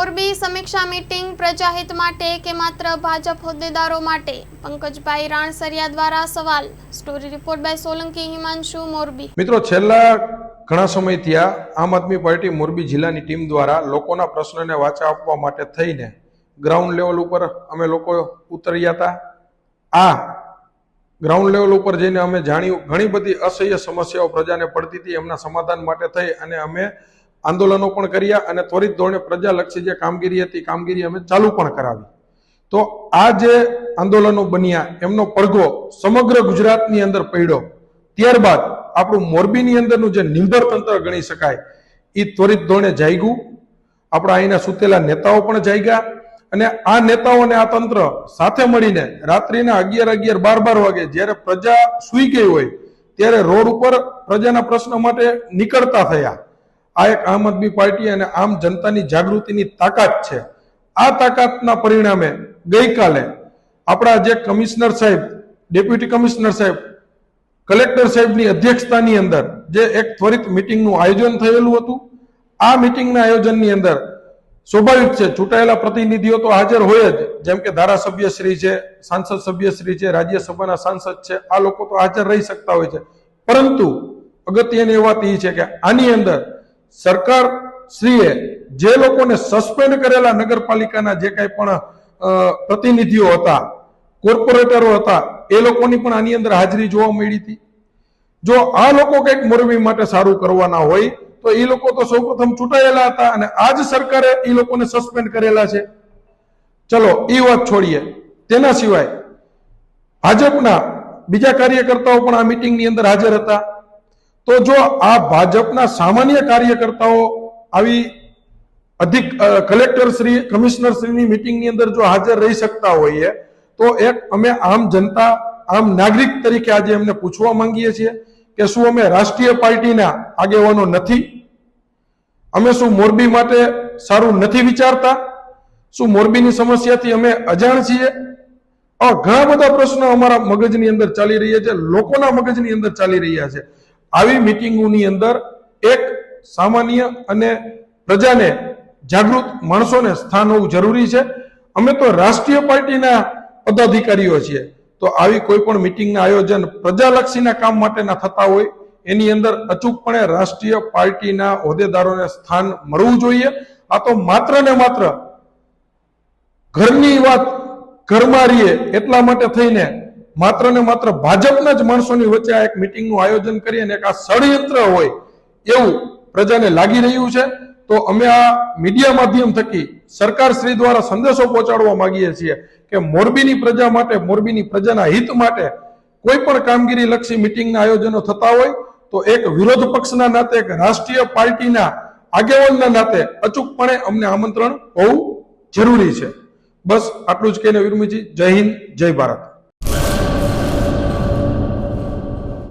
મોરબી સમીક્ષા મીટિંગ પ્રજાહિત માટે કે માત્ર ભાજપ હોદ્દેદારો માટે? પંકજભાઈ રાણસરિયા દ્વારા સવાલ. Story report by Solanki Himanshu, Morbi. મિત્રો, છેલ્લા ઘણા સમયથી આમ આદમી પાર્ટી મોરબી જિલ્લાની ટીમ દ્વારા લોકોના પ્રશ્નને વાચા આપવા માટે થઈને ગ્રાઉન્ડ લેવલ ઉપર અમે લોકો ઉતર્યા હતા. આ ગ્રાઉન્ડ લેવલ ઉપર જઈને અમે જાણ્યું, ઘણી બધી અસહ્ય સમસ્યાઓ પ્રજાને પડતી હતી, એમના સમાધાન માટે થઈ અને અમે આંદોલનો પણ કર્યા અને ત્વરિત ધોરણે પ્રજાલક્ષી જે કામગીરી હતી, કામગીરી અમે ચાલુ પણ કરાવી. તો આ જે આંદોલનો બન્યા, એમનો પડઘો સમગ્ર ગુજરાતની અંદર પડ્યો. ત્યારબાદ આપણું મોરબીની અંદરનું જે નિર્ભર તંત્ર ગણી શકાય એ ત્વરિત ધોરણે જાગ્યું. આપણા અહીંના સુતેલા નેતાઓ પણ જાગ્યા અને આ નેતાઓ અને આ તંત્ર સાથે મળીને રાત્રિના અગિયાર અગિયાર બાર બાર વાગે જ્યારે પ્રજા સૂઈ ગઈ હોય, ત્યારે રોડ ઉપર પ્રજાના પ્રશ્નો માટે નીકળતા થયા. આ એક આમ આદમી પાર્ટી અને આમ જનતાની જાગૃતિની તાકાત છે. આ તાકાતના પરિણામે ગઈકાલે આપણા જે કમિશનર સાહેબ, ડેપ્યુટી કમિશનર સાહેબ, કલેક્ટર સાહેબની અધ્યક્ષતાની અંદર જે એક ત્વરિત મિટિંગનું આયોજન થયેલું હતું, આ મિટિંગના આયોજનની અંદર સ્વાભાવિક છે, ચૂંટાયેલા પ્રતિનિધિઓ તો હાજર હોય જ. જેમ કે ધારાસભ્ય શ્રી છે, સાંસદ સભ્ય શ્રી છે, રાજ્યસભાના સાંસદ છે, આ લોકો તો હાજર રહી શકતા હોય છે. પરંતુ અગત્યની વાત એ છે કે આની અંદર સરકાર શ્રીએ જે લોકોને સસ્પેન્ડ કરેલા નગરપાલિકાના જે કાંઈ પણ પ્રતિનિધિઓ હતા, કોર્પોરેટરો હતા, એ લોકોની પણ આની અંદર હાજરી જોવા મળી હતી. જો આ લોકો કંઈક મોરબી માટે સારું કરવાના હોય, તો એ લોકો તો સૌપ્રથમ ચૂંટાયેલા હતા અને આજ સરકારે એ લોકોને સસ્પેન્ડ કરેલા છે. ચલો, એ વાત છોડીએ. તેના સિવાય ભાજપના બીજા કાર્યકર્તાઓ પણ આ મિટિંગની અંદર હાજર હતા. તો જો આ ભાજપના સામાન્ય કાર્યકર્તાઓ આવી અધિક કલેક્ટર શ્રી કમિશનર શ્રીની મિટિંગની અંદર જો હાજર રહી શકતા હોઈએ, તો એક અમે આમ જનતા, આમ નાગરિક તરીકે આજે એમને પૂછવા માંગીએ છીએ કે શું અમે રાષ્ટ્રીય પાર્ટીના આગેવાનો નથી? અમે શું મોરબી માટે સારું નથી વિચારતા? શું મોરબીની સમસ્યાથી અમે અજાણ છીએ? ઘણા બધા પ્રશ્નો અમારા મગજની અંદર ચાલી રહ્યા છે, લોકોના મગજની અંદર ચાલી રહ્યા છે. આવી મિટિંગોની અંદર એક સામાન્ય અને પ્રજાને જાગૃત માણસોને સ્થાન હોવું જરૂરી છે. અમે તો રાષ્ટ્રીય પાર્ટીના પદાધિકારીઓ છીએ. તો આવી કોઈ પણ મિટિંગના આયોજન પ્રજાલક્ષીના કામ માટેના થતા હોય, એની અંદર અચૂકપણે રાષ્ટ્રીય પાર્ટીના હોદ્દેદારોને સ્થાન મળવું જોઈએ. આ તો માત્ર ને માત્ર ઘરની વાત ઘરમાં રહીએ એટલા માટે થઈને માત્ર ને માત્ર ભાજપના જ માણસોની વચ્ચે આ એક મિટિંગનું આયોજન કરી અને એક આ ષડયંત્ર હોય એવું પ્રજાને લાગી રહ્યું છે. તો અમે આ મીડિયા માધ્યમ થકી સરકાર શ્રી દ્વારા સંદેશો પહોંચાડવા માંગીએ છીએ કે મોરબીની પ્રજા માટે, મોરબીની પ્રજાના હિત માટે કોઈ પણ કામગીરી લક્ષી મિટિંગના આયોજનો થતા હોય, તો એક વિરોધ પક્ષના નાતે, એક રાષ્ટ્રીય પાર્ટીના આગેવાનના નાતે અચૂકપણે અમને આમંત્રણ હોવું જરૂરી છે. બસ આટલું જ કહીને વિરમીજી, જય હિન્દ, જય ભારત.